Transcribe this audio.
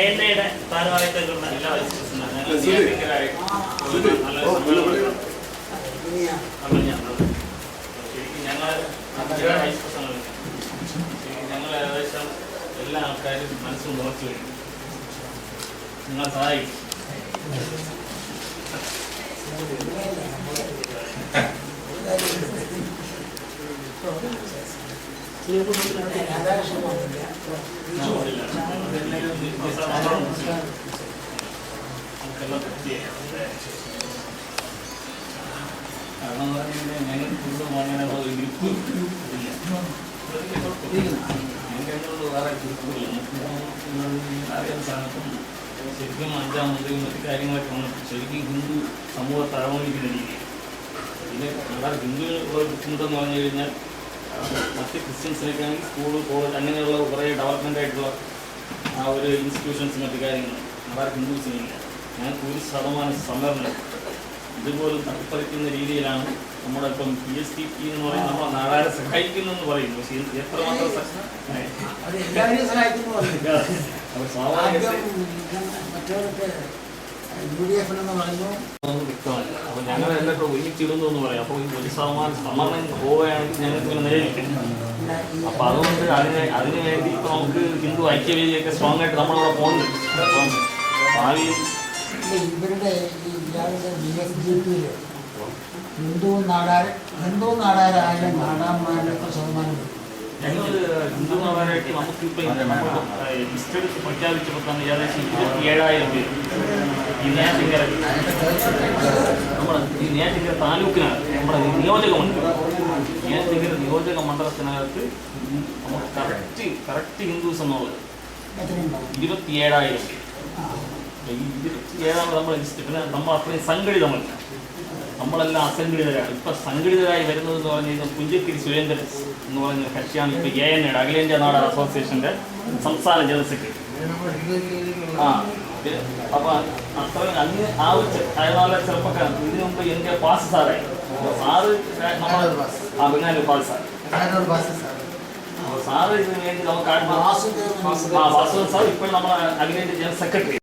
എണ്ണയുടെ ഭാരവാഹിത്വത്തിലുള്ള എല്ലാ വിശ്വസിനും ഞങ്ങൾ ഞങ്ങൾ ഏകദേശം എല്ലാ ആൾക്കാരും മനസ്സും ഉറച്ചു വരും നിങ്ങൾ സഹായിക്കും. കാരണം ഞങ്ങൾ ഫുഡും അങ്ങനെ ഗ്രിപ്പ് ഇല്ല ഞങ്ങൾക്ക് വേറെ ഗ്രിപ്പില്ല അറിയാൻ സാധിക്കും ശരിക്കും അഞ്ചാം മുതൽ മറ്റു കാര്യങ്ങളൊക്കെ വന്നു ശരിക്കും ഹിന്ദു സമൂഹത്തെ അവഗണിക്കുന്ന രീതി പിന്നെ നമ്മുടെ ഹിന്ദു ബുദ്ധിമുട്ടെന്ന് പറഞ്ഞു കഴിഞ്ഞാൽ മറ്റ് ക്രിസ്ത്യൻസിനൊക്കെ ആണെങ്കിൽ സ്കൂൾ കോളേജ് അങ്ങനെയുള്ള കുറേ ഡെവലപ്മെന്റ് ആയിട്ടുള്ള ആ ഒരു ഇൻസ്റ്റിറ്റ്യൂഷൻസ് മറ്റു കാര്യങ്ങൾ നമ്മുടെ ഹിന്ദുസിനില്ല ഞങ്ങൾക്ക് ഒരു ശതമാനം സംവരണം ഇതുപോലും തട്ടിപ്പറിക്കുന്ന രീതിയിലാണ് നമ്മുടെ ഇപ്പം പി എസ് ടി പി എന്ന് പറയുന്നത് നമ്മളെ നാടാരെ സഹായിക്കുന്നു എന്ന് പറയുന്നു പക്ഷേ എത്രമാത്രം സ്വാഭാവിക എല്ലാം ഒരുമിച്ചിടുന്നു എന്ന് പറയാം. അപ്പോൾ ഈ ഒരു ശതമാനം സമ്മർദ്ദം പോവുകയാണെങ്കിൽ ഞങ്ങൾക്ക് ഇങ്ങനെ നിലനിൽക്കും അപ്പോൾ അതുകൊണ്ട് അതിന് അതിന് വേണ്ടി ഇപ്പോൾ നമുക്ക് ഹിന്ദു ഐക്യവേദിയൊക്കെ സ്ട്രോങ് ആയിട്ട് നമ്മളിവിടെ പോകുന്നുണ്ട്. അപ്പം ഭാവിയിൽ ഇല്ല, ഇവരുടെ ഈ ഇയാളുടെ ബി എസ് ജി പിയിൽ ഹിന്ദു നാടാർ ഹിന്ദു നാടാരായാലും നാടാന്മാരുടെ എത്ര ശതമാനം ഞങ്ങൾ ഹിന്ദു നാടാനായിട്ട് നമുക്കിപ്പോൾ ലിസ്റ്റ് എടുത്ത് പ്രഖ്യാപിച്ചപ്പോൾ തന്നെ ഏകദേശം ഇരുപത്തി ഏഴായിരം പേര് ഈ നേറ്റിങ്കര താലൂക്കിനകത്ത് നമ്മുടെ ഈ നിയോജകമുണ്ട് നേറ്റിങ്കര നിയോജക മണ്ഡലത്തിനകത്ത് നമുക്ക് കറക്റ്റ് കറക്റ്റ് ഹിന്ദുസ് എന്നുള്ളത് ഇരുപത്തി ഏഴായിരം ഇരുപത്തി ഏഴാമത് നമ്മൾ ലിസ്റ്റ് പിന്നെ നമ്മൾ അത്രയും സംഘടിതമല്ല. നമ്മളെല്ലാം അസംഘടിതരാണ്. ഇപ്പൊ സംഘടിതരായി വരുന്നത് എന്ന് പറഞ്ഞു കഴിഞ്ഞാൽ പുഞ്ചക്കിരി സുരേന്ദ്രൻ എന്ന് പറയുന്ന കക്ഷിയാണ് ഇപ്പൊ എ എൻ എയുടെ അഖിലേന്ത്യാ നാടക അസോസിയേഷന്റെ സംസ്ഥാന ജനറൽ സെക്രട്ടറി. ആ ഇത് അപ്പൊ അത്ര അങ്ങ് ആ ഒരു ചെ- അയാളെ ചെറുപ്പക്കാരൻ ഇതിനു മുമ്പ് എൻ കെ പാസ് സാറായി അപ്പൊ സാറ് നമ്മളെ ആ ബംഗാലി പാസ് സാർ ഞാനൊരു ബസ് സാർ അപ്പൊ സാറ് ഇതിനു വേണ്ടി നമുക്ക് ആ- വാസുദേവൻ ആ വാസുദേവൻ സാർ ഇപ്പോൾ നമ്മളെ അഖിലേന്ത്യാ ജനറൽ സെക്രട്ടറി